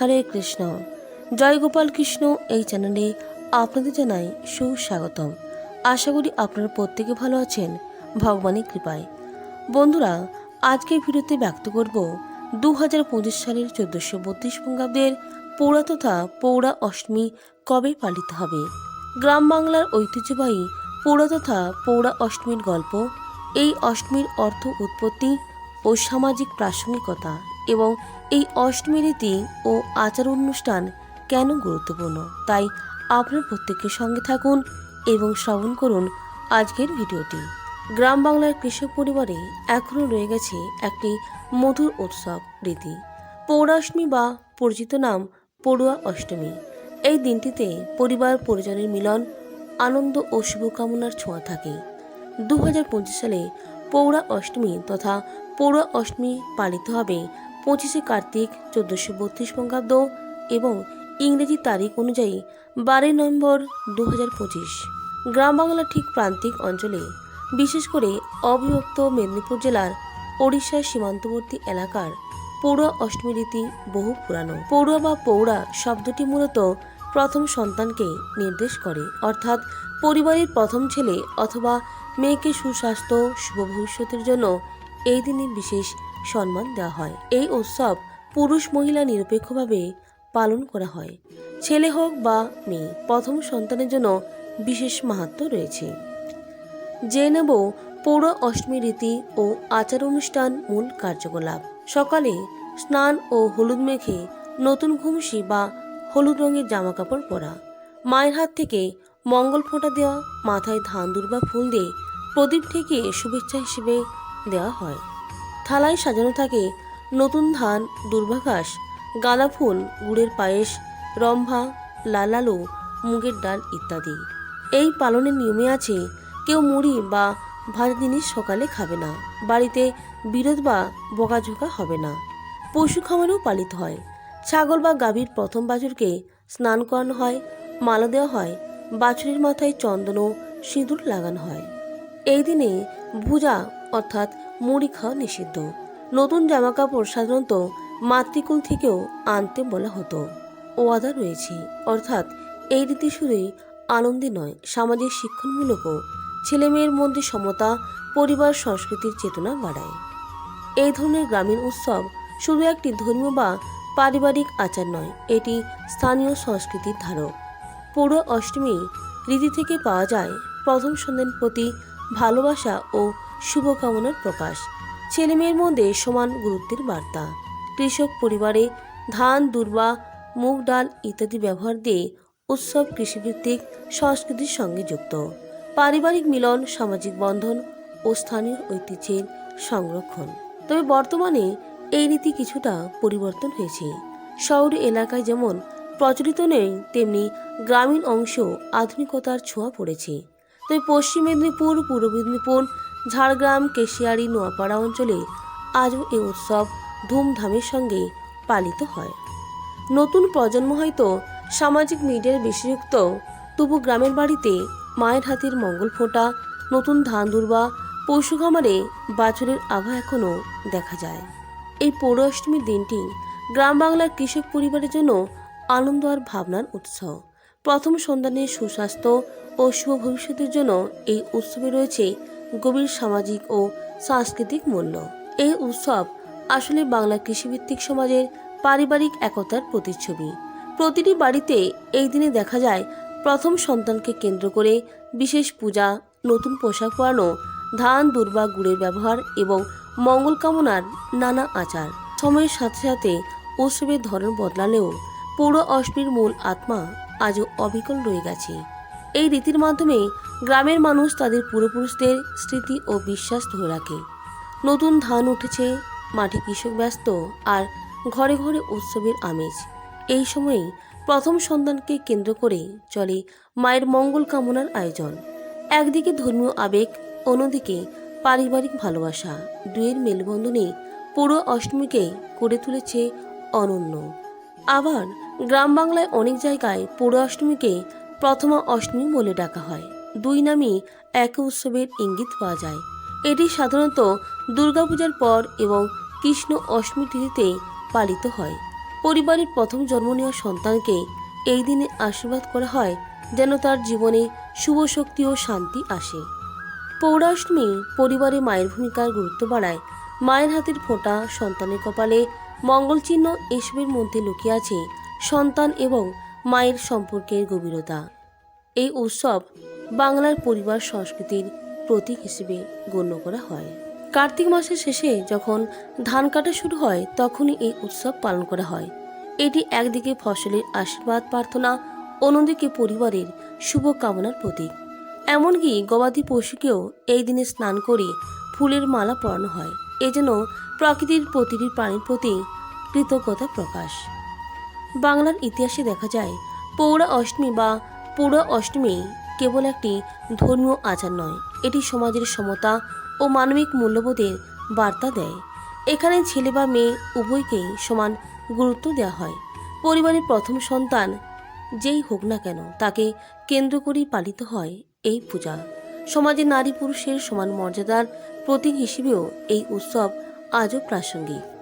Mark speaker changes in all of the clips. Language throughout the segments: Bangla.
Speaker 1: হরে কৃষ্ণ। জয় গোপাল কৃষ্ণ এই চ্যানেলে আপনাদের জানাই সুস্বাগতম। আশা করি আপনারা প্রত্যেকে ভালো আছেন, ভগবানের কৃপায়। বন্ধুরা, আজকের ভিডিওতে ব্যক্ত করব দু হাজার পঁচিশ সালের চোদ্দোশো বত্রিশ বঙ্গাব্দের পৌরা তথা পৌরা অষ্টমী কবে পালিত হবে? গ্রাম বাংলার ঐতিহ্যবাহী পৌরা তথা পৌরা অষ্টমীর গল্প, এই অষ্টমীর অর্থ উৎপত্তি ও সামাজিক প্রাসঙ্গিকতা। এবং এই অষ্টমী রীতি ও আচার অনুষ্ঠান কেন গুরুত্বপূর্ণ? তাই আপনার প্রত্যেকের সঙ্গে থাকুন এবং শ্রবণ করুন আজকের ভিডিওটি। গ্রাম বাংলার কৃষক পরিবারে এখনও রয়ে গেছে একটি মধুর উৎসব, রীতি। পৌরাষ্টমী বা পরিচিত নাম পড়ুয়া অষ্টমী। এই দিনটিতে পরিবার, পরিজনের মিলন, আনন্দ ও শুভকামনার ছোঁয়া থাকে। দু হাজার পঁচিশ সালে পৌরা অষ্টমী তথা পৌরা অষ্টমী পালিত হবে পঁচিশে কার্তিক, চোদ্দোশো বত্রিশ বঙ্গাব্দ এবং ইংরেজি তারিখ অনুযায়ী বারোই নভেম্বর দু গ্রাম বাংলার ঠিক প্রান্তিক অঞ্চলে, বিশেষ করে অবিভক্ত মেদিনীপুর জেলার ওড়িশার সীমান্তবর্তী এলাকার পৌরা অষ্টমী রীতি বহু পুরানো। পৌরা বা পৌড়া শব্দটি মূলত প্রথম সন্তানকে নির্দেশ করে, অর্থাৎ পরিবারের প্রথম ছেলে অথবা মেয়েকে সুস্বাস্থ্য, শুভ ভবিষ্যতের জন্য এই দিনে বিশেষ সম্মান দেওয়া হয়। এই উৎসব পুরুষ মহিলা নিরপেক্ষভাবে পালন করা হয়। ছেলে হোক বা মেয়ে, প্রথম সন্তানের জন্য বিশেষ মাহাত্ম্য রয়েছে। জেনে নেব পৌর অষ্টমী রীতি ও আচার অনুষ্ঠান মূল কার্যকলাপ। সকালে স্নান ও হলুদ মেখে নতুন ঘুমসি বা হলুদ রঙের জামা কাপড় পরা। মায়ের হাত থেকে মঙ্গল ফোঁটা দেওয়া, মাথায় ধান, দুর্বা ফুল দিয়ে প্রদীপ থেকে শুভেচ্ছা হিসেবে দেওয়া হয়। থালায় সাজানো থাকে নতুন ধান দুর্বাঘাস গাঁদা ফুল, গুড়ের পায়েস, রম্ভা লাল আলু মুগের ডাল ইত্যাদি। এই পালনের নিয়মে আছে, কেউ মুড়ি বা ভাজা জিনিস সকালে খাবে না। বাড়িতে বিরোধ বা বকাঝোকা হবে না। পশু খামারেও পালিত হয়। ছাগল বা গাভীর প্রথম বাছুরকে স্নান করানো হয়, মালা দেওয়া হয়, বাছুরের মাথায় চন্দন ও সিঁদুর লাগানো হয়। এই দিনে ভুজা অর্থাৎ মুড়ি খাওয়া নিষিদ্ধ। নতুন জামাকাপড় সাধারণত মাতৃকুল থেকেও আনতে বলা হতো। ওয়াদা রয়েছে, অর্থাৎ এই রীতি শুধুই আনন্দে নয়, সামাজিক শিক্ষণমূলকও। ছেলেমেয়ের মধ্যে সমতা, পরিবার সংস্কৃতির চেতনা বাড়ায়। এই ধরনের গ্রামীণ উৎসব শুধু একটি ধর্মীয় বা পারিবারিক আচার নয়, এটি স্থানীয় সংস্কৃতির ধারক। পৌর অষ্টমী রীতি থেকে পাওয়া যায় প্রথম সন্তানের প্রতি ভালোবাসা ও শুভকামনার প্রকাশ। ছেলেমেয়ের মধ্যে সমান গুরুত্বের বার্তা। কৃষক পরিবারে ধান, দুর্বা, মুগ ডাল ইত্যাদি ব্যবহার দিয়ে উৎসব কৃষিভিত্তিক সংস্কৃতির সঙ্গে যুক্ত। পারিবারিক মিলন, সামাজিক বন্ধন ও স্থানীয় ঐতিহ্যের সংরক্ষণ। তবে বর্তমানে এই রীতি কিছুটা পরিবর্তন হয়েছে। শহর এলাকায় যেমন প্রচলিত নেই, তেমনি গ্রামীণ অংশ আধুনিকতার ছোঁয়া পড়েছে। তবে পশ্চিম মেদিনীপুর, পূর্ব মেদিনীপুর, ঝাড়গ্রাম, কেশিয়ারি, নোয়াপাড়া অঞ্চলে আজও এই উৎসব ধুমধামের সঙ্গে পালিত হয়। নতুন প্রজন্ম হয়তো সামাজিক মিডিয়ার বেশিযুক্ত তবু গ্রামের বাড়িতে মায়ের হাতের মঙ্গল ফোঁটা, নতুন ধান দুর্বা, পশু খামারে বাছুরের আভা এখনও দেখা যায়। এই পৌর অষ্টমীর দিনটি গ্রাম বাংলার কৃষক পরিবারের জন্য আনন্দ আর ভাবনার উৎসব প্রথম সন্তানের সুস্বাস্থ্য ও শুভ ভবিষ্যতের জন্য এই উৎসবে রয়েছে গভীর সামাজিক ও সাংস্কৃতিক মূল্য। এই উৎসব আসলে বাংলা কৃষিভিত্তিক সমাজের পারিবারিক একতার প্রতিচ্ছবি। প্রতিটি বাড়িতে এই দিনে দেখা যায় প্রথম সন্তানকে কেন্দ্র করে বিশেষ পূজা, নতুন পোশাক পরানো, ধান, দুর্বা, গুড়ের ব্যবহার এবং মঙ্গল কামনার নানা আচার। সময়ের সাথে সাথে উৎসবের ধরন বদলালেও পৌর অষ্টমীর মূল আত্মা আজও অবিকল রয়ে গেছে। এই রীতির মাধ্যমে গ্রামের মানুষ তাদের পূর্বপুরুষদের স্মৃতি ও বিশ্বাস ধরে রাখে। নতুন ধান উঠেছে, মাঠে কৃষক ব্যস্ত আর ঘরে ঘরে উৎসবের আমেজ। এই সময়েই প্রথম সন্তানকে কেন্দ্র করে চলে মায়ের মঙ্গল কামনার আয়োজন। একদিকে ধর্মীয় আবেগ, অন্যদিকে পারিবারিক ভালোবাসা দুয়ের মেলবন্ধনে পুরো অষ্টমীকে করে তুলেছে অনন্য। আবার গ্রাম বাংলায় অনেক জায়গায় পুরো অষ্টমীকে প্রথমা অষ্টমী বলে ডাকা হয়। দুই নামই এক উৎসবের ইঙ্গিত পাওয়া যায়। এটি সাধারণত দুর্গাপূজার পর এবং কৃষ্ণ অষ্টমী তিথিতে পালিত হয়। পরিবারের প্রথম জন্ম নেওয়া সন্তানকে এই দিনে আশীর্বাদ করা হয় যেন তার জীবনে শুভ শক্তি ও শান্তি আসে। পৌরাষ্টমী পরিবারে মায়ের ভূমিকার গুরুত্ব বাড়ায়। মায়ের হাতের ফোঁটা সন্তানের কপালে মঙ্গল চিহ্ন এসবের মধ্যে লুকিয়ে আছে সন্তান এবং মায়ের সম্পর্কের গভীরতা। এই উৎসব বাংলার পরিবার সংস্কৃতির প্রতীক হিসেবে গণ্য করা হয়। কার্তিক মাসের শেষে যখন ধান কাটা শুরু হয়, তখনই এই উৎসব পালন করা হয়। এটি একদিকে ফসলের আশীর্বাদ প্রার্থনা, অন্যদিকে পরিবারের শুভ কামনার প্রতীক। এমনকি গবাদি পশুকেও এই দিনে স্নান করে ফুলের মালা পরানো হয়। এ যেন প্রকৃতির প্রতিটি প্রাণীর প্রতি কৃতজ্ঞতা প্রকাশ। বাংলার ইতিহাসে দেখা যায়, পৌরা অষ্টমী বা পৌরা অষ্টমী কেবল একটি ধর্মীয় আচার নয়। এটি সমাজের সমতা ও মানবিক মূল্যবোধের বার্তা দেয়। এখানে ছেলে বা মেয়ে উভয়কেই সমান গুরুত্ব দেওয়া হয়। পরিবারের প্রথম সন্তান যেই হোক না কেন, তাকে কেন্দ্র করেই পালিত হয় এই পূজা। সমাজে নারী পুরুষের সমান মর্যাদার প্রতীক হিসেবেও এই উৎসব আজও প্রাসঙ্গিক।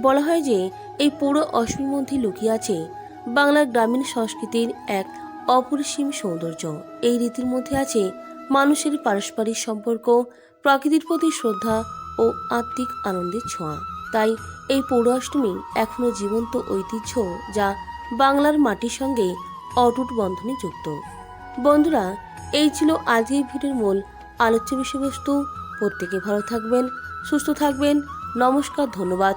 Speaker 1: বলা হয় যে, এই পুরো অষ্টমীর মধ্যে লুকিয়ে আছে বাংলার গ্রামীণ সংস্কৃতির এক অপরিসীম সৌন্দর্য। এই রীতির মধ্যে আছে মানুষের পারস্পরিক সম্পর্ক, প্রকৃতির প্রতি শ্রদ্ধা ও আত্মিক আনন্দের ছোঁয়া। তাই এই পৌর অষ্টমী এখনও জীবন্ত ঐতিহ্য যা বাংলার মাটির সঙ্গে অটুট বন্ধনে যুক্ত। বন্ধুরা, এই ছিল আজকের ভিডিওর মূল আলোচ্য বিষয়বস্তু। প্রত্যেকে ভালো থাকবেন, সুস্থ থাকবেন। নমস্কার, ধন্যবাদ।